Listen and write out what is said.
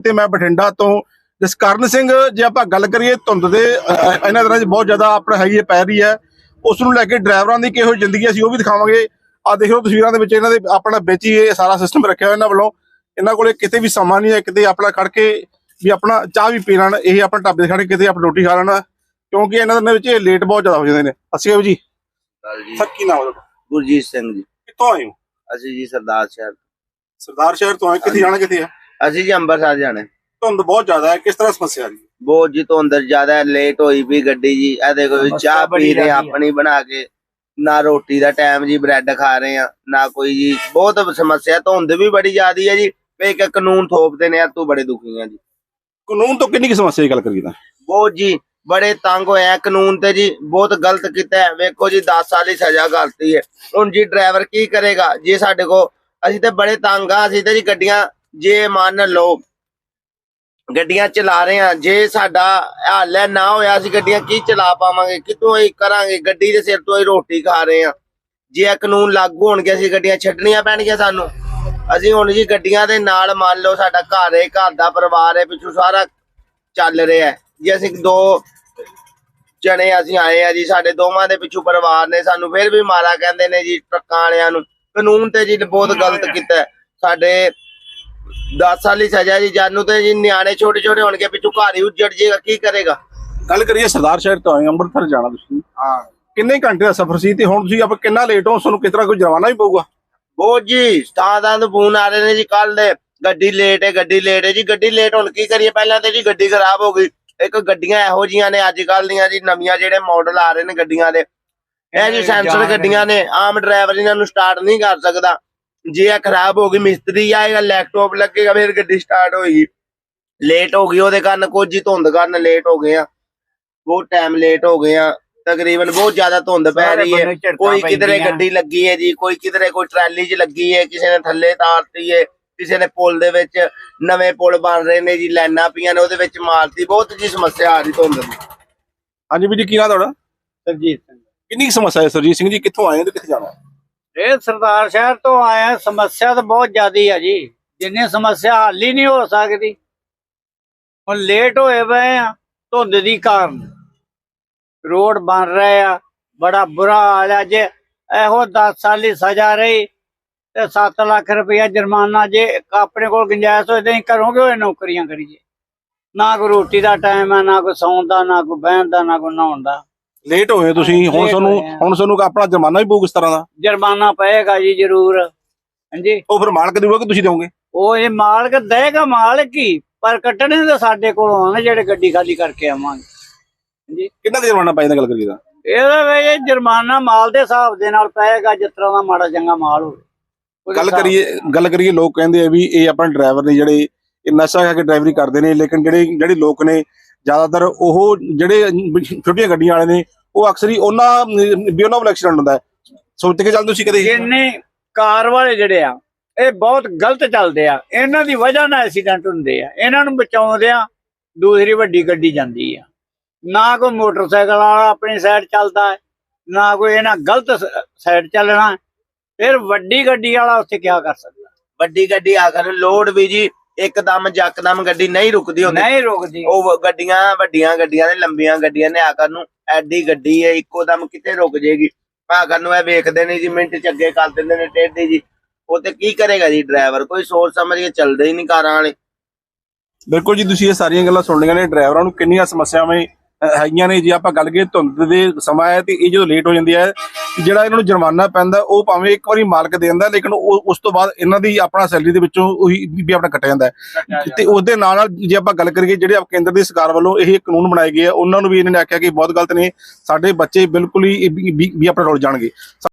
ਤੇ ਮੈਂ ਬਠਿੰਡਾ ਤੋਂ। ਜਸਕਰਨ ਸਿੰਘ ਜੇ ਆਪਾਂ ਗੱਲ ਕਰੀਏ ਧੁੰਦ ਦੇ ਇਹਨਾਂ ਦਿਨਾਂ 'ਚ ਬਹੁਤ ਜ਼ਿਆਦਾ ਆਪਣਾ ਹੈਗੀ ਪੈ ਰਹੀ ਹੈ ਉਸ ਨੂੰ ਲੈ ਕੇ ਡਰਾਈਵਰਾਂ ਦੀ ਕਿਹੋ ਜ਼ਿੰਦਗੀ ਅਸੀਂ ਉਹ ਵੀ ਦਿਖਾਵਾਂਗੇ। ਆ ਦੇਖੋ ਤਸਵੀਰਾਂ ਦੇ ਵਿੱਚ ਇਹਨਾਂ ਦੇ ਆਪਣਾ ਵਿੱਚ ਹੀ ਇਹ ਸਾਰਾ ਸਿਸਟਮ ਰੱਖਿਆ ਹੋਇਆ ਇਹਨਾਂ ਵੱਲੋਂ। ਇਹਨਾਂ ਕੋਲੇ ਕਿਤੇ ਵੀ ਸਮਾਂ ਨਹੀਂ ਹੈ ਕਿਤੇ ਆਪਣਾ ਖੜ ਕੇ ਵੀ ਆਪਣਾ ਚਾਹ ਵੀ ਪੀ ਲੈਣ ਇਹ ਆਪਣਾ ਢਾਬੇ ਖੜ ਕੇ ਕਿਤੇ ਆਪਣੀ ਰੋਟੀ ਖਾ ਲੈਣ ਕਿਉਂਕਿ ਇਹਨਾਂ ਦਿਨਾਂ ਵਿੱਚ ਇਹ ਲੇਟ ਬਹੁਤ ਜ਼ਿਆਦਾ ਹੋ ਜਾਂਦੇ ਨੇ। ਅਸੀਂ ਜੀ। ਸਰ ਕੀ ਨਾਮ ਹੈ ਗੁਰਜੀਤ ਸਿੰਘ ਜੀ। ਕਿੱਥੋਂ ਆਏ ਹੋ? ਅਸੀਂ ਜੀ ਸਰਦਾਰ ਸ਼ਹਿਰ ਸਰਦਾਰ ਸ਼ਹਿਰ ਤੋਂ ਆਏ ਕਿੱਥੇ ਜਾਣਾ ਕਿੱਥੇ ਹੈ? ਅਸੀਂ ਜੀ ਅੰਮ੍ਰਿਤਸਰ ਜਾਣਾ। ਧੁੰਦ ਬਹੁਤ ਜ਼ਿਆਦਾ ਹੈ ਕਿਸ ਤਰ੍ਹਾਂ ਸਮੱਸਿਆ ਆ ਰਹੀ ਹੈ ਬਹੁਤ ਜੀ ਤੋਂ ਅੰਦਰ ਜ਼ਿਆਦਾ ਲੇਟ ਹੋਈ ਵੀ ਗੱਡੀ ਜੀ। ਇਹ ਦੇਖੋ ਜੀ, ਚਾਹ ਪੀ ਰਹੇ ਹਾਂ ਆਪਣੀ ਬਣਾ ਕੇ। ਨਾ ਰੋਟੀ ਦਾ ਟਾਈਮ ਜੀ ਬ੍ਰੈਡ ਖਾ ਰਹੇ ਆ ਨਾ ਕੋਈ ਜੀ। ਬਹੁਤ ਸਮੱਸਿਆ ਧੁੰਦ ਵੀ ਬੜੀ ਜ਼ਿਆਦੀ ਹੈ ਜੀ। ਵੀ ਇੱਕ ਕਾਨੂੰਨ ਥੋਪਦੇ ਨੇ ਆ ਤੂੰ ਬੜੇ ਦੁਖੀ ਆ ਜੀ। ਕਾਨੂੰਨ ਤੋਂ ਕਿੰਨੀ ਕੁ ਸਮੱਸਿਆ ਦੀ ਗੱਲ ਕਰੀਏ ਤਾਂ? ਬਹੁਤ ਜੀ ਬੜੇ ਤੰਗ ਹੋਏ ਆ ਕਾਨੂੰਨ ਤੇ ਜੀ। ਬਹੁਤ ਗਲਤ ਕੀਤਾ ਹੈ। ਵੇਖੋ ਜੀ 10 ਸਾਲ ਦੀ ਸਜ਼ਾ ਕਰਤੀ ਹੈ। ਹੁਣ ਜੀ ਡਰਾਈਵਰ ਕੀ ਕਰੇਗਾ? ਜੇ ਸਾਡੇ ਕੋ ਅਸੀਂ ਤੇ ਬੜੇ ਤੰਗ ਆ ਅਸੀਂ ਤੇ ਜੀ ਗੱਡੀਆਂ ਜੇ ਮੰਨ ਲਓ ਗੱਡੀਆਂ ਚਲਾ ਰਹੇ ਆ ਜੇ ਸਾਡਾ ਹਾਲ ਨਾ ਹੋਇਆ ਅਸੀਂ ਗੱਡੀਆਂ ਕੀ ਚਲਾ ਪਾਵਾਂਗੇ ਕਿਤੋਂ ਹੀ ਕਰਾਂਗੇ? ਗੱਡੀ ਦੇ ਸਿਰ ਤੋਂ ਹੀ ਰੋਟੀ ਖਾ ਰਹੇ ਆ ਜੇ ਇਹ ਕਾਨੂੰਨ ਲਾਗੂ ਹੋਣਗੇ ਅਸੀਂ ਗੱਡੀਆਂ ਛੱਡਣੀਆਂ ਪੈਣਗੀਆਂ ਸਾਨੂੰ। ਅਸੀਂ ਹੁਣ ਜੀ ਗੱਡੀਆਂ ਦੇ ਨਾਲ ਮੰਨ ਲਓ ਸਾਡਾ ਘਰ ਹੈ ਘਰ ਦਾ ਪਰਿਵਾਰ ਹੈ ਪਿੱਛੋਂ ਸਾਰਾ ਚੱਲ ਰਿਹਾ ਜੇ ਅਸੀਂ ਦੋ ਜਣੇ ਅਸੀਂ ਆਏ ਆ ਜੀ ਸਾਡੇ ਦੋਵਾਂ ਦੇ ਪਿੱਛੋਂ ਪਰਿਵਾਰ ਨੇ ਸਾਨੂੰ ਫਿਰ ਵੀ ਮਾਰਾ ਕਹਿੰਦੇ ਨੇ ਜੀ ਟਰੱਕਾਂ ਵਾਲਿਆਂ ਨੂੰ। ਕਾਨੂੰਨ ਤੇ ਜੀ ਬਹੁਤ ਗਲਤ ਕੀਤਾ। ਸਾਡੇ 10 ਸਾਲ ਦੀ ਸਜ਼ਾ ਜੀ ਜਾਨੂ ਤੇ ਜੀ ਨਿਆਣੇ ਛੋਟੇ ਛੋਟੇ ਹੋਣਗੇ ਪਿੱਛੋਂ ਘਰ ਹੀ ਉੱਜੜ ਜਾਏਗਾ ਕੀ ਕਰੇਗਾ? ਗੱਲ ਕਰੀਏ ਸਰਦਾਰ ਸ਼ਹਿਰ ਤੋਂ ਆਏ ਅੰਮ੍ਰਿਤਸਰ ਜਾਣਾ ਤੁਸੀਂ। ਹਾਂ। ਕਿੰਨੇ ਘੰਟੇ ਦਾ ਸਫ਼ਰ ਸੀ ਤੇ ਹੁਣ ਤੁਸੀਂ ਆਪਾਂ ਕਿੰਨਾ ਲੇਟ ਹੋ ਤੁਹਾਨੂੰ ਕਿਸ ਤਰ੍ਹਾਂ ਕੋਈ ਜੁਰਮਾਨਾ ਵੀ ਪਊਗਾ? ਬਹੁਤ ਜੀ ਸਟਾਰਾਂ ਤੋਂ ਫੋਨ ਆ ਰਹੇ ਨੇ ਜੀ ਕੱਲ ਦੇ। ਗੱਡੀ ਲੇਟ ਹੈ ਗੱਡੀ ਲੇਟ ਹੈ ਜੀ ਗੱਡੀ ਲੇਟ ਹੁਣ ਕੀ ਕਰੀਏ? ਪਹਿਲਾਂ ਤੇ ਜੀ ਗੱਡੀ ਖਰਾਬ ਹੋ ਗਈ। ਇੱਕ ਗੱਡੀਆਂ ਇਹੋ ਜੀਆਂ ਨੇ ਅੱਜ ਕੱਲ ਦੀਆਂ ਜੀ ਨਵੀਆਂ ਜਿਹੜੇ ਮਾਡਲ ਆ ਰਹੇ ਨੇ ਗੱਡੀਆਂ ਦੇ। ਇਹ ਜੀ ਸੈਂਸਰ ਗੱਡੀਆਂ ਨੇ ਆਮ ਡਰਾਈਵਰ ਇਹਨਾਂ ਨੂੰ ਸਟਾਰਟ ਨਹੀਂ ਕਰ ਸਕਦਾ। ਜੇ ਇਹ ਖਰਾਬ ਹੋ ਗਈ ਮਿਸਤਰੀ ਆਏਗਾ ਲੈਪਟਾਪ ਲੱਗੇਗਾ ਫਿਰ ਗੱਡੀ ਸਟਾਰਟ ਹੋਏਗੀ। ਲੇਟ ਹੋ ਗਈ ਉਹਦੇ ਕਾਰਨ ਕੁਝ ਹੀ ਧੁੰਦ ਕਾਰਨ ਲੇਟ ਹੋ ਗਏ ਆ। ਬਹੁਤ ਟਾਈਮ ਲੇਟ ਹੋ ਗਏ ਆ। ਤਕਰੀਬਨ ਬਹੁਤ ਜ਼ਿਆਦਾ ਧੁੰਦ ਪੈ ਰਹੀ ਹੈ। ਕੋਈ ਕਿਧਰੇ ਗੱਡੀ ਲੱਗੀ ਹੈ ਜੀ ਕੋਈ ਕਿਧਰੇ ਕੋਈ ਟਰਾਲੀ 'ਚ ਲੱਗੀ ਹੈ ਕਿਸੇ ਨੇ ਥੱਲੇ ਤਾਰਤੀ ਹੈ ਕਿਸੇ ਨੇ ਪੁਲ ਦੇ ਵਿੱਚ ਨਵੇਂ ਪੁਲ ਬਣ ਰਹੇ ਨੇ ਜੀ ਲਾਈਨਾਂ ਪਈਆਂ ਨੇ ਉਹਦੇ ਵਿੱਚ ਮਾਰਤੀ। ਬਹੁਤ ਜੀ ਸਮੱਸਿਆ ਆ ਰਹੀ ਧੁੰਦ ਦੀ। ਹਾਂਜੀ ਵੀ ਜੀ ਕੀ ਨਾਮ ਤੁਹਾਡਾ? ਸਰਜੀਤ ਸਿੰਘ। ਕਿੰਨੀ ਸਮੱਸਿਆ ਹੈ ਸਰਜੀਤ ਸਿੰਘ ਜੀ? ਕਿੱਥੋਂ ਆਏ ਹੋ ਤੇ ਕਿੱਥੇ ਜਾਣਾ ਇਹ ਸਰਦਾਰ ਸ਼ਹਿਰ ਤੋਂ ਆਇਆ, ਸਮੱਸਿਆ ਤਾਂ ਬਹੁਤ ਜ਼ਿਆਦੀ ਆ ਜੀ। ਜਿੰਨੀ ਸਮੱਸਿਆ ਹੱਲ ਹੀ ਨਹੀਂ ਹੋ ਸਕਦੀ। ਹੁਣ ਲੇਟ ਹੋਏ ਪਏ ਆ, ਧੁੰਦ ਦੀ ਕਾਰਨ। ਰੋਡ ਬਣ ਰਹੇ ਆ, ਬੜਾ ਬੁਰਾ ਹਾਲ ਆ। ਜੇ ਇਹੋ 10 ਸਾਲ ਦੀ ਸਜ਼ਾ ਰਹੀ, ਤੇ 7 ਲੱਖ ਰੁਪਇਆ ਜੁਰਮਾਨਾ ਜੇ ਆਪਣੇ ਕੋਲ ਗੁੰਜਾਇਸ਼ ਹੋਏ ਤੇ ਅਸੀਂ ਕਰੋਗੇ ਹੋਏ ਨੌਕਰੀਆਂ ਕਰੀਏ? ਨਾ ਕੋਈ ਰੋਟੀ ਦਾ ਟਾਈਮ ਆ, ਨਾ ਕੋਈ ਸੌਣ ਦਾ, ਨਾ ਕੋਈ ਬਹਿਣ ਦਾ, ਨਾ ਕੋਈ ਨਹਾਉਣ ਦਾ। ਲੇਟ ਹੋਏ ਤੁਸੀਂ ਹੁਣ ਲੇਟ ਤੁਹਾਨੂੰ ਹੋਏ ਆ। ਹੁਣ ਤੁਹਾਨੂੰ ਆਪਣਾ ਜੁਰਮਾਨਾ ਵੀ ਪਊ ਕਿਸ ਤਰ੍ਹਾਂ ਦਾ? ਜੁਰਮਾਨਾ ਪਏਗਾ ਜੀ ਜ਼ਰੂਰ। ਹਾਂਜੀ। ਉਹ ਫਿਰ ਮਾਲਕ ਦੇਊਗਾ ਕਿ ਤੁਸੀਂ ਦਿਓਗੇ? ਉਹ ਇਹ ਮਾਲਕ ਦੇਗਾ ਮਾਲਕ ਹੀ ਪਰ ਕੱਟਣੇ ਤਾਂ ਸਾਡੇ ਕੋਲ ਆਉਣ ਜਿਹੜੇ ਗੱਡੀ ਖਾਲੀ ਕਰਕੇ ਆਵਾਂਗੇ। ਹਾਂਜੀ। ਕਿੰਨਾ ਕੁ ਜੁਰਮਾਨਾ ਪੈ ਜਾਂਦਾ ਗੱਲ ਕਰੀਏ ਤਾਂ? ਇਹਦਾ ਵੇ ਇਹ ਜੁਰਮਾਨਾ ਮਾਲ ਦੇ ਹਿਸਾਬ ਦੇ ਨਾਲ ਪਏਗਾ ਜਿਸ ਤਰ੍ਹਾਂ ਦਾ ਮਾੜਾ ਚੰਗਾ ਮਾਲ ਹੋਵੇ। ਉਹਦੇ ਗੱਲ ਹਿਸਾਬ- ਕਰੀਏ ਗੱਲ ਕਰੀਏ ਲੋਕ ਕਹਿੰਦੇ ਆ ਵੀ ਇਹ ਆਪਣੇ ਡਰਾਈਵਰ ਨੇ ਜਿਹੜੇ ਇਹ ਨਸ਼ਾ ਖਾ ਕੇ ਡਰਾਈਵਰੀ ਕਰਦੇ ਨੇ ਲੇਕਿਨ ਜਿਹੜੇ ਜਿਹੜੇ ਲੋਕ ਨੇ ਜ਼ਿਆਦਾਤਰ ਉਹ ਜਿਹੜੇ ਛੋਟੀਆਂ ਗੱਡੀਆਂ ਵਾਲੇ ਨੇ ਉਹ ਅਕਸਰ ਹੀ ਉਹਨਾਂ ਵੀ ਉਹਨਾਂ ਵੱਲ ਐਕਸੀਡੈਂਟ ਹੁੰਦਾ ਹੈ। ਸੋਚ ਕੇ ਚੱਲਦੇ ਤੁਸੀਂ ਕਦੇ? ਜਿੰਨੇ ਕਾਰ ਵਾਲੇ ਜਿਹੜੇ ਆ ਇਹ ਬਹੁਤ ਗਲਤ ਚੱਲਦੇ ਆ। ਇਹਨਾਂ ਦੀ ਵਜ੍ਹਾ ਨਾਲ ਐਕਸੀਡੈਂਟ ਹੁੰਦੇ ਆ। ਇਹਨਾਂ ਨੂੰ ਬਚਾਉਂਦੇ ਆ ਦੂਸਰੀ ਵੱਡੀ ਗੱਡੀ ਜਾਂਦੀ ਆ। ਨਾ ਕੋਈ ਮੋਟਰਸਾਈਕਲ ਵਾਲਾ ਆਪਣੀ ਸਾਈਡ ਚੱਲਦਾ ਹੈ ਨਾ ਕੋਈ ਇਹਨਾਂ ਗਲਤ ਸਾਈਡ ਚੱਲਣਾ ਫਿਰ ਵੱਡੀ ਗੱਡੀ ਵਾਲਾ ਉੱਥੇ ਕੀ ਕਰ ਸਕਦਾ? ਵੱਡੀ ਗੱਡੀ ਆਖਰ ਲੋਡ ਵੀ ਜੀ ਇੱਕਦਮ ਜੱਕਦਮ ਗੱਡੀ ਨਹੀਂ ਰੁਕਦੀ ਹੁੰਦੀ। ਨਹੀਂ ਰੁਕਦੀ। ਉਹ ਗੱਡੀਆਂ ਵੱਡੀਆਂ ਗੱਡੀਆਂ ਨੇ ਲੰਬੀਆਂ ਗੱਡੀਆਂ ਨੇ ਆਖਰ ਨੂੰ ਐਡੀ ਗੱਡੀ ਹੈ ਇੱਕੋ ਦਮ ਕਿਤੇ ਰੁਕ ਜੇਗੀ। ਆਖਰ ਨੂੰ ਇਹ ਵੇਖਦੇ ਨਹੀਂ ਜੀ ਮਿੰਟ ਚ ਅੱਗੇ ਕਰ ਦਿੰਦੇ ਨੇ ਟੇਢੀ ਜੀ। ਉਹ ਤੇ ਕੀ ਕਰੇਗਾ ਜੀ ਡਰਾਈਵਰ? ਕੋਈ ਸੋਚ ਸਮਝ ਕੇ ਚੱਲਦੇ ਹੀ ਨਹੀਂ ਕਾਰਾਂ ਵਾਲੇ। ਬਿਲਕੁਲ ਜੀ ਤੁਸੀਂ ਇਹ ਸਾਰੀਆਂ ਗੱਲਾਂ ਸੁਣ ਲਈਆਂ ਨੇ ਡਰਾਈਵਰਾਂ ਨੂੰ ਕਿੰਨੀਆਂ ਸਮੱਸਿਆਵਾਂ ਹੈਗੀਆਂ ਨੇ ਜੇ ਆਪਾਂ ਗੱਲ ਕਰੀਏ ਧੁੰਦ ਦੇ ਸਮਾਂ ਹੈ ਤੇ ਇਹ ਜਦੋਂ ਲੇਟ ਹੋ ਜਾਂਦੀ ਹੈ ਜਿਹੜਾ ਇਹਨਾਂ ਨੂੰ ਜੁਰਮਾਨਾ ਪੈਂਦਾ ਉਹ ਭਾਵੇਂ ਇੱਕ ਵਾਰੀ ਮਾਲਕ ਦੇ ਦਿੰਦਾ ਲੇਕਿਨ ਉਸ ਤੋਂ ਬਾਅਦ ਇਹਨਾਂ ਦੀ ਆਪਣਾ ਸੈਲਰੀ ਦੇ ਵਿੱਚੋਂ ਉਹੀ ਵੀ ਆਪਣਾ ਕੱਟਿਆ ਜਾਂਦਾ ਤੇ ਉਹਦੇ ਨਾਲ ਨਾਲ ਜੇ ਆਪਾਂ ਗੱਲ ਕਰੀਏ ਜਿਹੜੇ ਆਪ ਕੇਂਦਰ ਦੀ ਸਰਕਾਰ ਵੱਲੋਂ ਇਹ ਕਾਨੂੰਨ ਬਣਾਏ ਗਏ ਆ ਉਹਨਾਂ ਨੂੰ ਵੀ ਇਹਨਾਂ ਨੇ ਆਖਿਆ ਕਿ ਬਹੁਤ ਗਲਤ ਨੇ ਸਾਡੇ ਬੱਚੇ ਬਿਲਕੁਲ ਹੀ ਵੀ ਆਪਣਾ ਰੋਲ ਜਾਣਗੇ।